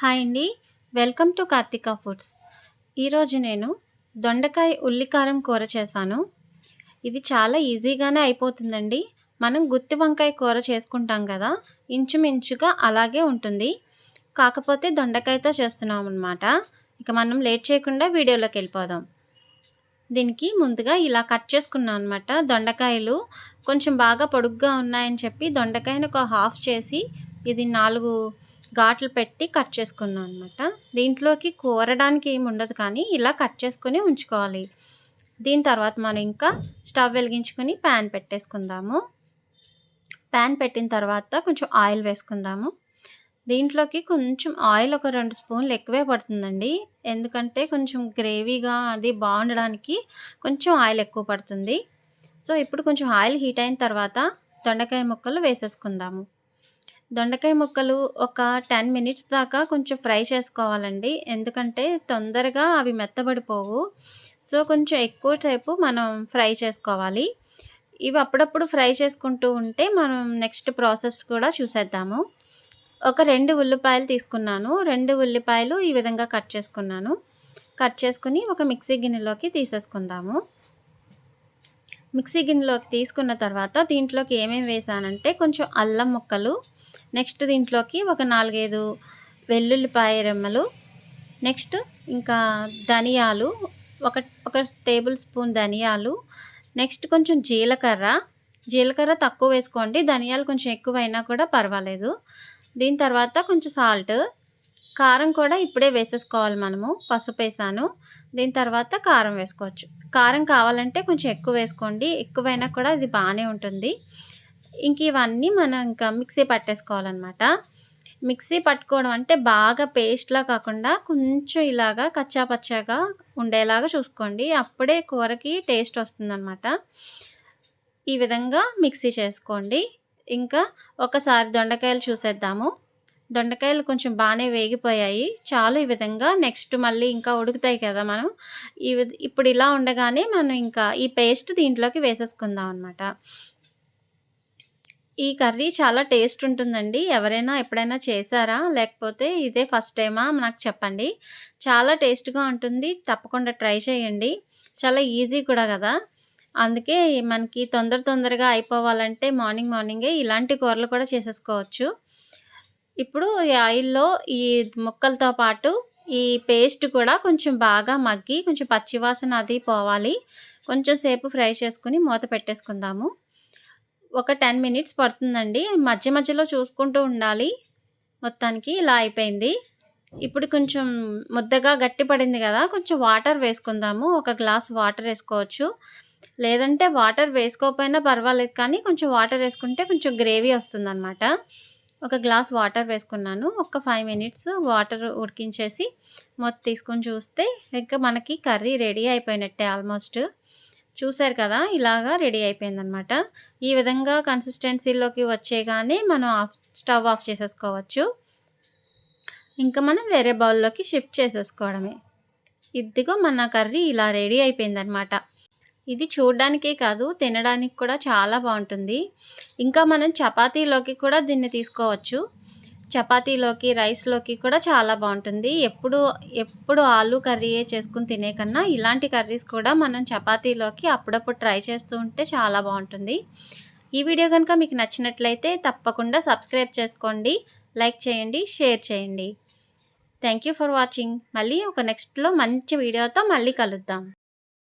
Hi అండి. Welcome to Karthika foods. ఈరోజు నేను దొండకాయ ఉల్లికారం కూర చేశాను. ఇది చాలా ఈజీగానే అయిపోతుందండి. మనం గుత్తి వంకాయ కూర చేసుకుంటాం కదా ఇంచుమించుగా అలాగే ఉంటుంది. కాకపోతే దొండకాయతో చేస్తున్నాం అనమాట ఇక మనం లేట్ చేయకుండా వీడియోలోకి వెళ్ళిపోదాం. దీనికి ముందుగా ఇలా కట్ చేసుకున్నాం అనమాట దొండకాయలు కొంచెం బాగా పొడుగ్గా ఉన్నాయని చెప్పి దొండకాయను ఒక హాఫ్ చేసి ఇది నాలుగు ఘాట్లు పెట్టి కట్ చేసుకున్నాను అనమాట దీంట్లోకి కూరడానికి ఏమి ఉండదు కానీ ఇలా కట్ చేసుకొని ఉంచుకోవాలి. దీని తర్వాత మనం ఇంకా స్టవ్ వెలిగించుకొని ప్యాన్ పెట్టేసుకుందాము. ప్యాన్ పెట్టిన తర్వాత కొంచెం ఆయిల్ వేసుకుందాము. దీంట్లోకి కొంచెం ఆయిల్ ఒక రెండు స్పూన్లు ఎక్కువే పడుతుందండి. ఎందుకంటే కొంచెం గ్రేవీగా అది బాగుండడానికి కొంచెం ఆయిల్ ఎక్కువ పడుతుంది. సో ఇప్పుడు కొంచెం ఆయిల్ హీట్ అయిన తర్వాత దొండకాయ ముక్కలు వేసేసుకుందాము. దొండకాయ ముక్కలు ఒక టెన్ మినిట్స్ దాకా కొంచెం ఫ్రై చేసుకోవాలండి. ఎందుకంటే తొందరగా అవి మెత్తబడిపోవు. సో కొంచెం ఎక్కువ టైపు మనం ఫ్రై చేసుకోవాలి. ఇవి అప్పుడప్పుడు ఫ్రై చేసుకుంటూ ఉంటే మనం నెక్స్ట్ ప్రాసెస్ కూడా చూసేద్దాము. ఒక రెండు ఉల్లిపాయలు తీసుకున్నాను. రెండు ఉల్లిపాయలు ఈ విధంగా కట్ చేసుకున్నాను. కట్ చేసుకుని ఒక మిక్సీ గిన్నెలోకి తీసేసుకుందాము. మిక్సీ గిన్నెలోకి తీసుకున్న తర్వాత దీంట్లోకి ఏమేమి వేసానంటే కొంచెం అల్లం ముక్కలు నెక్స్ట్ దీంట్లోకి ఒక నాలుగైదు వెల్లుల్లిపాయ రెమ్మలు నెక్స్ట్ ఇంకా ధనియాలు ఒక ఒక టేబుల్ స్పూన్ ధనియాలు నెక్స్ట్ కొంచెం జీలకర్ర. జీలకర్ర తక్కువ వేసుకోండి ధనియాలు కొంచెం ఎక్కువైనా కూడా పర్వాలేదు. దీని తర్వాత కొంచెం సాల్ట్ కారం కూడా ఇప్పుడే వేసేసుకోవాలి మనము పసుపు వేసాను. దీని తర్వాత కారం వేసుకోవచ్చు. కారం కావాలంటే కొంచెం ఎక్కువ వేసుకోండి. ఎక్కువైనా కూడా ఇది బాగానే ఉంటుంది. ఇంక ఇవన్నీ మనం ఇంకా మిక్సీ పట్టేసుకోవాలన్నమాట. మిక్సీ పట్టుకోవడం అంటే బాగా పేస్ట్లా కాకుండా కొంచెం ఇలాగా కచ్చా పచ్చాగా ఉండేలాగా చూసుకోండి. అప్పుడే కూరకి టేస్ట్ వస్తుందన్నమాట. ఈ విధంగా మిక్సీ చేసుకోండి. ఇంకా ఒకసారి దొండకాయలు చూసేద్దాము. దొండకాయలు కొంచెం బాగానే వేగిపోయాయి. చాలు ఈ విధంగా నెక్స్ట్ మళ్ళీ ఇంకా ఉడుకుతాయి కదా మనం. ఈ ఇప్పుడు ఇలా ఉండగానే మనం ఇంకా ఈ పేస్ట్ దీంట్లోకి వేసేసుకుందాం అనమాట ఈ కర్రీ చాలా టేస్ట్ ఉంటుందండి. ఎవరైనా ఎప్పుడైనా చేశారా? లేకపోతే ఇదే ఫస్ట్ టైమా? నాకు చెప్పండి. చాలా టేస్ట్గా ఉంటుంది. తప్పకుండా ట్రై చేయండి. చాలా ఈజీ కూడా కదా. అందుకే మనకి తొందర తొందరగా అయిపోవాలంటే మార్నింగ్ మార్నింగే ఇలాంటి కూరలు కూడా చేసేసుకోవచ్చు. ఇప్పుడు ఈ ఆయిల్లో ఈ ముక్కలతో పాటు ఈ పేస్ట్ కూడా కొంచెం బాగా మగ్గి కొంచెం పచ్చివాసన అది పోవాలి. కొంచెం సేపు ఫ్రై చేసుకుని మూత పెట్టేసుకుందాము. ఒక టెన్ మినిట్స్ పడుతుందండి. మధ్య మధ్యలో చూసుకుంటూ ఉండాలి. మొత్తానికి ఇలా అయిపోయింది. ఇప్పుడు కొంచెం ముద్దగా గట్టి పడింది కదా కొంచెం వాటర్ వేసుకుందాము. ఒక గ్లాస్ వాటర్ వేసుకోవచ్చు. లేదంటే వాటర్ వేసుకోకపోయినా పర్వాలేదు కానీ కొంచెం వాటర్ వేసుకుంటే కొంచెం గ్రేవీ వస్తుంది ఒక గ్లాస్ వాటర్ వేసుకున్నాను. ఒక ఫైవ్ మినిట్స్ వాటర్ ఉడికించేసి మొత్తం తీసుకొని చూస్తే ఇంకా మనకి కర్రీ రెడీ అయిపోయినట్టే ఆల్మోస్ట్ చూసారు కదా ఇలాగా రెడీ అయిపోయిందనమాట ఈ విధంగా కన్సిస్టెన్సీలోకి వచ్చేగానే మనం ఆఫ్ స్టవ్ ఆఫ్ చేసేసుకోవచ్చు. ఇంకా మనం వేరే బౌల్లోకి షిఫ్ట్ చేసేసుకోవడమే. ఇదిగో మన కర్రీ ఇలా రెడీ అయిపోయిందనమాట ఇది చూడడానికే కాదు తినడానికి కూడా చాలా బాగుంటుంది. ఇంకా మనం చపాతీలోకి కూడా దీన్ని తీసుకోవచ్చు. చపాతీలోకి రైస్లోకి కూడా చాలా బాగుంటుంది. ఎప్పుడు ఎప్పుడు ఆలు కర్రీయే చేసుకుని తినే కన్నా ఇలాంటి కర్రీస్ కూడా మనం చపాతీలోకి అప్పుడప్పుడు ట్రై చేస్తూ ఉంటే చాలా బాగుంటుంది. ఈ వీడియో కనుక మీకు నచ్చినట్లయితే తప్పకుండా సబ్స్క్రైబ్ చేసుకోండి లైక్ చేయండి షేర్ చేయండి. Thank for watching. మళ్ళీ ఒక నెక్స్ట్లో మంచి వీడియోతో మళ్ళీ కలుద్దాం.